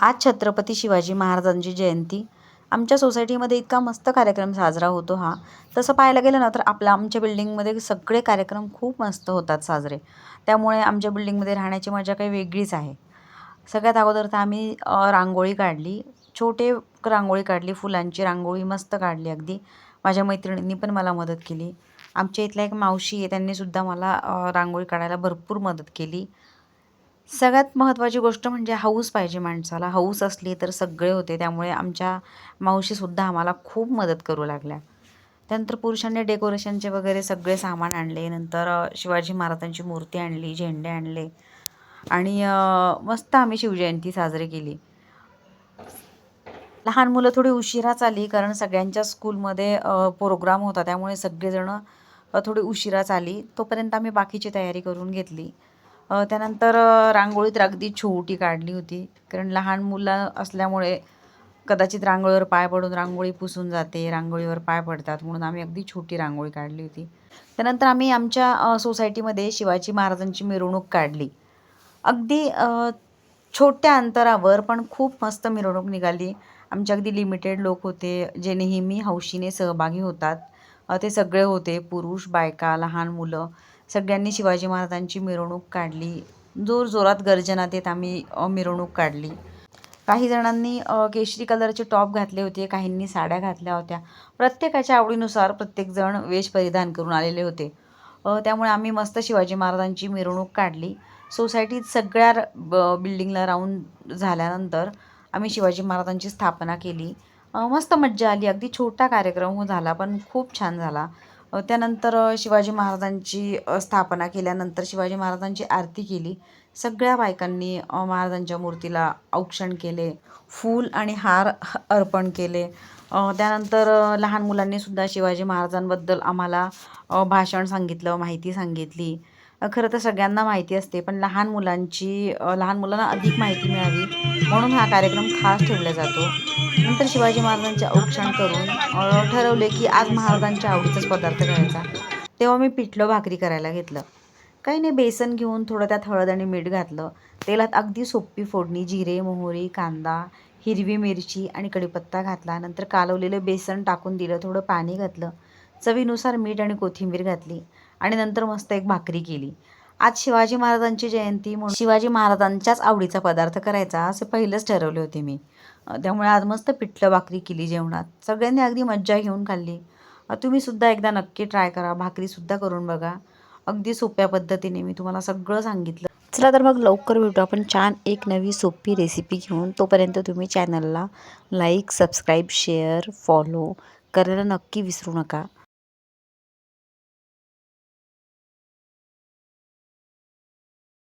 आज छत्रपती शिवाजी महाराजांची जयंती. आमच्या सोसायटीमध्ये इतका मस्त कार्यक्रम साजरा होतो हा. तसं पाहायला गेलं ना तर आपला आमच्या बिल्डिंगमध्ये सगळे कार्यक्रम खूप मस्त होतात साजरे. त्यामुळे आमच्या बिल्डिंगमध्ये राहण्याची मजा काही वेगळीच आहे. सगळ्यात अगोदर तर आम्ही रांगोळी काढली. छोटे रांगोळी काढली फुलांची रांगोळी मस्त काढली अगदी. माझ्या मैत्रिणींनी पण मला मदत केली. आमच्या इथल्या एक मावशी आहे त्यांनीसुद्धा मला रांगोळी काढायला भरपूर मदत केली. सगळ्यात महत्त्वाची गोष्ट म्हणजे हौस पाहिजे माणसाला. हौस असली तर सगळे होते. त्यामुळे आमच्या मावशीसुद्धा आम्हाला खूप मदत करू लागल्या. त्यानंतर पुरुषांनी डेकोरेशनचे वगैरे सगळे सामान आणले. नंतर शिवाजी महाराजांची मूर्ती आणली झेंडे आणले. आणि मस्त आम्ही शिवजयंती साजरी केली. लहान मुलं थोडी उशिराच आली कारण सगळ्यांच्या स्कूलमध्ये प्रोग्राम होता. त्यामुळे सगळेजणं थोडी उशिराच आली. तोपर्यंत आम्ही बाकीची तयारी करून घेतली. त्यानंतर रांगोळी तर अगदी छोटी काढली होती. कारण लहान मुलं असल्यामुळे कदाचित रांगोळीवर पाय पडून रांगोळी पुसून जाते रांगोळीवर पाय पडतात म्हणून आम्ही अगदी छोटी रांगोळी काढली होती. त्यानंतर आम्ही आमच्या सोसायटीमध्ये शिवाजी महाराजांची मिरवणूक काढली. अगदी छोट्या अंतरावर पण खूप मस्त मिरवणूक निघाली. आमच्या अगदी लिमिटेड लोक होते जे नेहमी हौशीने सहभागी होतात. ते सगळे होते. पुरुष बायका लहान मुलं. सगळ्यांनी शिवाजी महाराजांची मिरवणूक काढली. जोरजोरात गर्जना देत आम्ही मिरवणूक काढली. काही जणांनी केशरी कलरचे टॉप घातले होते. काहींनी साड्या घातल्या होत्या. प्रत्येकाच्या आवडीनुसार प्रत्येकजण वेश परिधान करून आलेले होते. त्यामुळे आम्ही मस्त शिवाजी महाराजांची मिरवणूक काढली. सोसायटीत सगळ्या र- ब बिल्डिंगला राऊंड झाल्यानंतर आम्ही शिवाजी महाराजांची स्थापना केली. मस्त मज्जा आली. अगदी छोटा कार्यक्रम झाला पण खूप छान झाला. त्यानंतर शिवाजी महाराजांची स्थापना केल्यानंतर शिवाजी महाराजांची आरती केली. सगळ्या बायकांनी महाराजांच्या मूर्तीला औक्षण केले फूल आणि हार अर्पण केले. त्यानंतर लहान मुलांनीसुद्धा शिवाजी महाराजांबद्दल आम्हाला भाषण सांगितलं माहिती सांगितली. खरं तर सगळ्यांना माहिती असते पण लहान मुलांची लहान मुलांना अधिक माहिती मिळावी म्हणून हा कार्यक्रम खास ठेवला जातो. नंतर शिवाजी महाराजांचे औक्षण करून ठरवले की आज महाराजांच्या आवडीचाच पदार्थ करायचा. तेव्हा मी पिठलं भाकरी करायला घेतलं. काही नाही बेसन घेऊन थोडं त्यात हळद आणि मीठ घातलं. तेलात अगदी सोपी फोडणी जिरे मोहरी कांदा हिरवी मिरची आणि कढीपत्ता घातला. नंतर कालवलेलं बेसन टाकून दिलं थोडं पाणी घातलं. चवीनुसार मीठ आणि कोथिंबीर घातली आणि नंतर मस्त एक भाकरी केली. आज शिवाजी महाराजांची जयंती म्हणून शिवाजी महाराजांच्याच आवडीचा पदार्थ करायचा असे पहिलंच ठरवले होते मी. त्यामुळे आज मस्त पिठलं भाकरी केली जेवणात. सगळ्यांनी अगदी मज्जा घेऊन खाल्ली. तुम्ही सुद्धा एकदा नक्की ट्राय करा. भाकरीसुद्धा करून बघा. अगदी सोप्या पद्धतीने मी तुम्हाला सगळं सांगितलं. चला तर मग लवकर भेटू. आपण छान एक नवी सोपी रेसिपी घेऊन तोपर्यंत तुम्ही चॅनलला लाईक सबस्क्राईब शेअर फॉलो करायला नक्की विसरू नका.